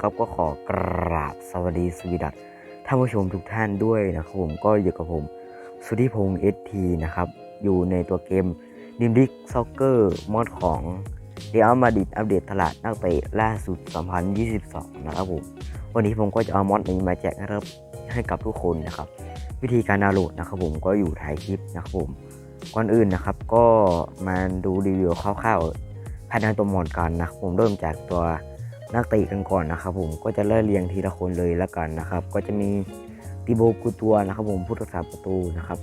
ครับก็ขอกราบสวัสดีสวีดัตท่านผู้ชมทุกท่านด้วยนะครับผมก็อยู่กับผมสุธิพงศ์เอทีนะครับ อยู่ในตัวเกมดิมดิกซ็อกเกอร์มอดของเดียมาดิดอัปเดตตลาดนักเตะล่าสุด 2022 นะครับผม วันนี้ผมก็จะเอามอดนี้มาแจกนะครับให้กับทุกคนนะครับ วิธีการดาวน์โหลดนะครับผมก็อยู่ท้ายคลิปนะครับผมก่อนอื่นนะครับก็มาดูรีวิวคร่าวๆภายในตัวมอดกันนะครับผมเริ่มจากตัว นักเตะกันก่อนนะครับผมก็จะเล่เรียงทีละคนเลยล้วกันนะครับ ก็จะมีติโบกูตัวนะครับผมผู้รักษาประตูนะครับ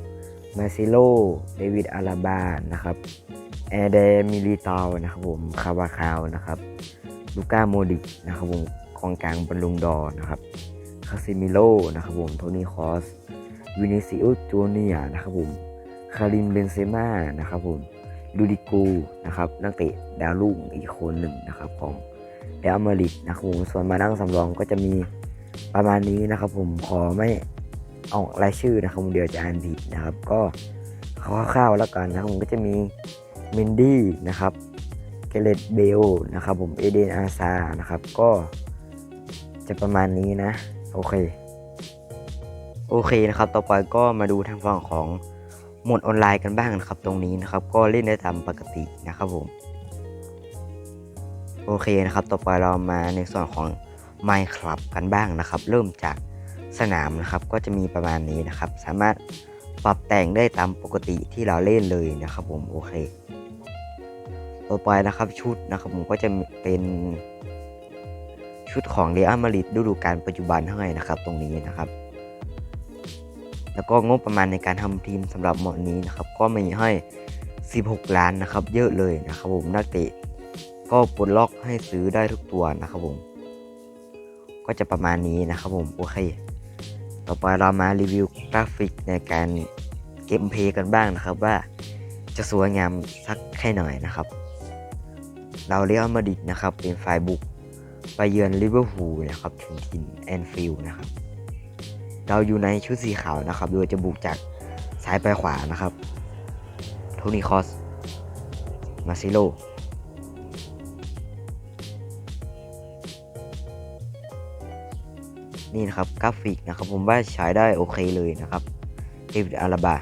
มาซิโลเดวิดอาราบานะครับแอเดมิลิตาวนะครับผมคาวาคาวนะครับลูก้าโมดิกนะครับผมกองกลางบอลลุงดอนะครับคาซิมิโลนะครับผมโทนี่คอสวินิซิอุสจูเนียนะครับผมคาริมเบนเซม่านะครับผมลูดิกูนะครับนักเตะดาวรุ่งอีกคนหนึ่งนะครับของ เรอัลมาริดนะครับผมส่วนมานั่งสำรองก็จะมีประมาณนี้นะครับ ผมขอไม่ออกรายชื่อนะครับผมเดี๋ยวจะอ่านผิดนะครับ ก็คร่าวๆแล้วกันนะครับผมก็จะมีเมนดี้นะครับเกเรตเบลนะครับผมเอเดนอาซานะครับก็จะประมาณนี้นะ โอเค โอเคนะครับ ต่อไปก็มาดูทางฝั่งของหมดออนไลน์กันบ้างนะครับ ตรงนี้นะครับ ก็เล่นได้ตามปกตินะครับผม โอเคนะครับ ต่อไปเรามาในส่วนของ Minecraft กันบ้างนะครับ เริ่มจากสนามนะครับ ก็จะมีประมาณนี้นะครับ สามารถปรับแต่งได้ตามปกติที่เราเล่นเลยนะครับ ผมโอเค ต่อไปนะครับชุดนะครับผมก็จะเป็นชุดของเรอัลมาริดฤดูกาลปัจจุบันให้นะครับ ตรงนี้นะครับ แล้วก็งบประมาณในการทำทีมสำหรับหมาะนี้นะครับ ก็มีให้ 16 ล้านนะครับ เยอะเลยนะครับ ผมนักเตะ ก็ปลดล็อกให้ซื้อได้ทุกตัวนะครับผม ก็จะประมาณนี้นะครับผมโอเค ต่อไปเรามารีวิวกราฟิกในการเกมเพลย์กันบ้างนะครับว่าจะสวยงามสักแค่หน่อยนะครับ เราเรียกมาดิดนะครับเป็นฝ่ายบุกไปเยือนลิเวอร์พูลนะครับถึงถิ่นแอนฟิลด์นะครับ เราอยู่ในชุดสีขาวนะครับ โดยจะบุกจากซ้ายไปขวานะครับ โทนี่คอส มาซิโล นี่นะครับกราฟิกนะครับผมว่าใช้ได้โอเคเลยนะครับเดวิดอาราบา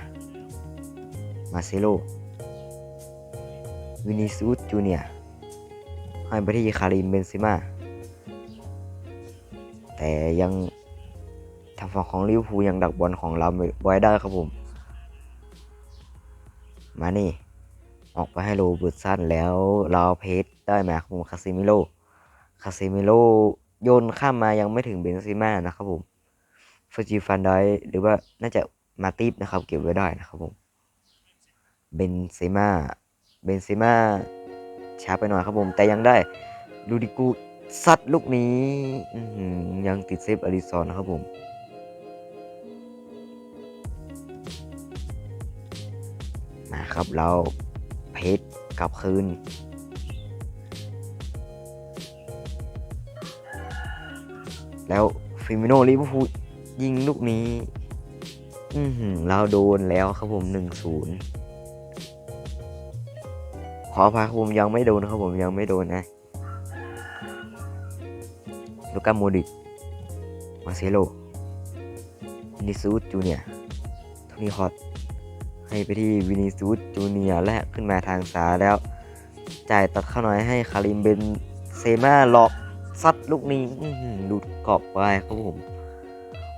มาเซโลวินิซูสจูเนียให้ไปที่คาริมเบนซิมาแต่ยังทางฝั่งของลิเวอร์พูลยังดักบอลของเราไว้ได้ครับผม มานี่ ออกไปให้โรเบิร์ตสันแล้วเราเพจได้ไหมครับผมคาซิมิโลคาซิมิโล โยนข้ามมายังไม่ถึงเบนซิม่านะครับผมฟจิฟันไดหรือว่าน่าจะมาติฟนะครับ เก็บไว้ได้นะครับผมเบนซิม่าเบนซิม่าช้าไปหน่อยครับผม แต่ยังได้ลูดิกูซัดลูกนี้ยังติดเซฟอลิซอนนะครับผม มาครับเราเพชรกลับคืน แล้วฟิมิโนลิเวอร์พูลยิงลูกนี้ อืเราโดนแล้วครับผมหนึ่งศูนย์ขออภัยครับผมยังไม่โดนนะครับผมยังไม่โดนนะลูก้าโมดิกมาเซโลวินิซูจูเนียโทนี่คอสให้ไปที่วินิซูจูเนียและขึ้นมาทางซ้ายแล้ว จ่ายตัดเข้าหน่อยให้คาริมเบนเซมาหลอก ซัดลูกนี้อื้อหือหลุดกรอบไปครับผม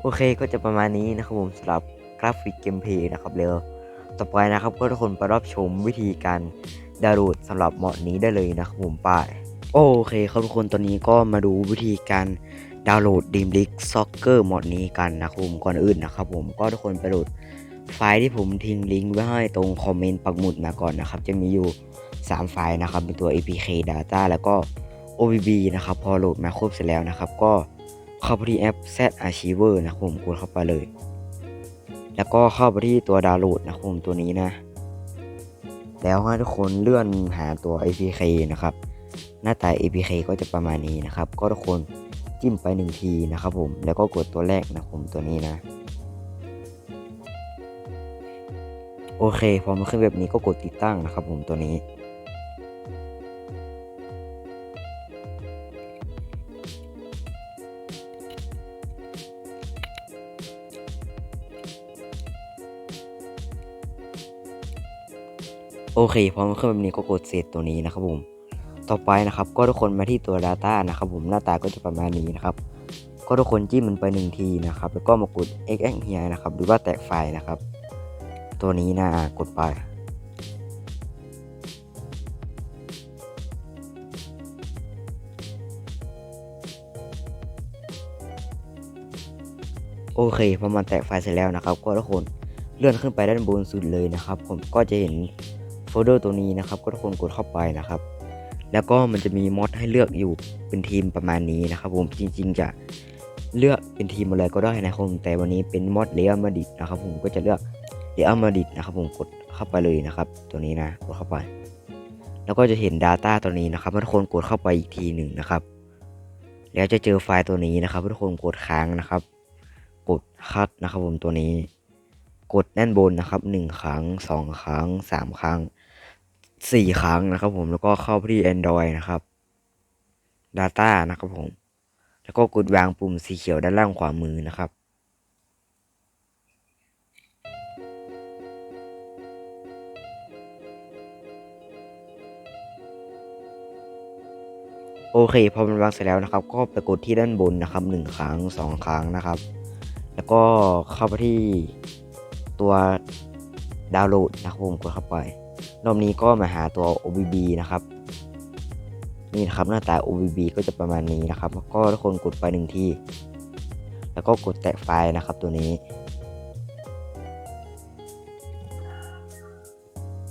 โอเคก็จะประมาณนี้นะครับผมสำหรับกราฟิกเกมเพลย์นะครับเร็วต่อไปนะครับก็ทุกคนไปรับชมวิธีการดาวน์โหลดสำหรับเหมาะนี้ได้เลยนะครับผมไป้ายโอเคครับทุกคนตอนนี้ก็มาดูวิธีการดาวน์โหลดดีมลิกซ็อกเกอร์หมดนี้กันนะครับผมก่อนอื่นนะครับผมก็ทุกคนไปโหลดไฟล์ที่ผมทิ้งลิงก์ไว้ให้ตรงคอมเมนต์ปักหมุดมาก่อนนะครับ จะมีอยู่ 3 ไฟล์นะครับเป็นตัว APK Data แล้วก็ OBB นะครับพอโหลดมาครบเสร็จแล้วนะครับ ก็เข้าไปที่แอป Z Archiver นะครับผมกดเข้าไปเลย แล้วก็เข้าไปที่ตัวดาวน์โหลดนะครับผมตัวนี้นะ แล้วให้ทุกคนเลื่อนหาตัว APK นะครับ หน้าตา APK ก็จะประมาณนี้นะครับ ก็ทุกคนจิ้มไปหนึ่งทีนะครับผมแล้วก็กดตัวแรกนะครับผมตัวนี้นะโอเคพอมาขึ้นแบบนี้ก็กดติดตั้งนะครับผมตัวนี้ โอเคพอมันขึ้นแบบนี้ก็กดเซตตัวนี้นะครับผม ต่อไปนะครับก็ทุกคนมาที่ตัว Data นะครับผมหน้าตาก็จะประมาณนี้นะครับก็ทุกคนจิ้มมันไปหนึ่งทีนะครับแล้วก็มากด x x เฮียนะครับหรือว่าแตะไฟนะครับ ตัวนี้นะกดไปโอเคพอมันแตะไฟเสร็จแล้วนะครับ ก็ทุกคนเลื่อนขึ้นไปด้านบนสุดเลยนะครับ ผมก็จะเห็น ฟลเดอร์ตัวนี้นะครับ ก็ทุกคนกดเข้าไปนะครับ แล้วก็มันจะมีมอดให้เลือกอยู่เป็นทีมประมาณนี้นะครับ ผมจริง ๆ จะเลือกเป็นทีมอะไรก็ได้นะครับผมแต่วันนี้เป็นมอดเรียลมาดิดนะครับ ผมก็จะเลือกเรียลมาดิดนะครับ ผมกดเข้าไปเลยนะครับ ตัวนี้นะกดเข้าไป แล้วก็จะเห็น Data ตัวนี้นะครับทุกคนกดเข้าไปอีกทีหนึ่งนะครับ แล้วจะเจอไฟล์ตัวนี้นะครับทุกคนกดค้างนะครับ กดคัดนะครับ ผมตัวนี้ กดด้านบนนะครับหนึ่งครั้งสองครั้งสามครั้ง สี่ครั้งนะครับผมแล้วก็เข้าไปที่ Android นะครับ Data นะครับผม แล้วก็กดวางปุ่มสีเขียวด้านล่างขวามือนะครับ โอเคพอมันวางเสร็จแล้วนะครับ ก็ไปกดที่ด้านบนนะครับหนึ่งครั้งสองครั้งนะครับ แล้วก็เข้าไปที่ตัวดาวน์โหลดนะครับผมกดเข้าไป รอบนี้ก็มาหาตัว OBB นะครับ นี่นะครับหน้าตา OBB ก็จะประมาณนี้นะครับ ก็ทุกคนกดไปหนึ่งที่ แล้วก็กดแตะไฟล์นะครับตัวนี้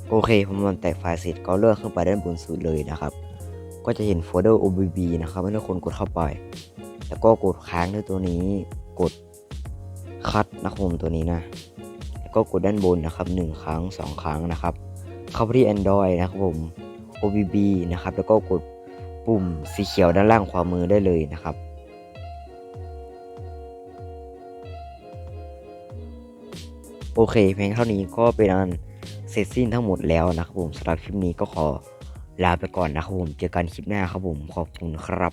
โอเคพอมันแตะไฟล์เสร็จก็เลื่อนขึ้นไปด้านบนสุดเลยนะครับ ก็จะเห็นโฟลเดอร์ OBB นะครับให้ทุกคนกดเข้าไป แล้วก็กดค้างด้วยตัวนี้ กดคัดนะครับผมตัวนี้นะ แล้วก็กดด้านบนนะครับหนึ่งครั้งสองครั้งนะครับ เข้าไปที่ Android นะครับผม OBB นะครับ แล้วก็กดปุ่มสีเขียวด้านล่างขวามือได้เลยนะครับ โอเค เพียงเท่านี้ก็เป็นอันเสร็จสิ้นทั้งหมดแล้วนะครับผมสำหรับคลิปนี้ก็ขอลาไปก่อนนะครับผม เจอกันคลิปหน้าครับผม ขอบคุณครับ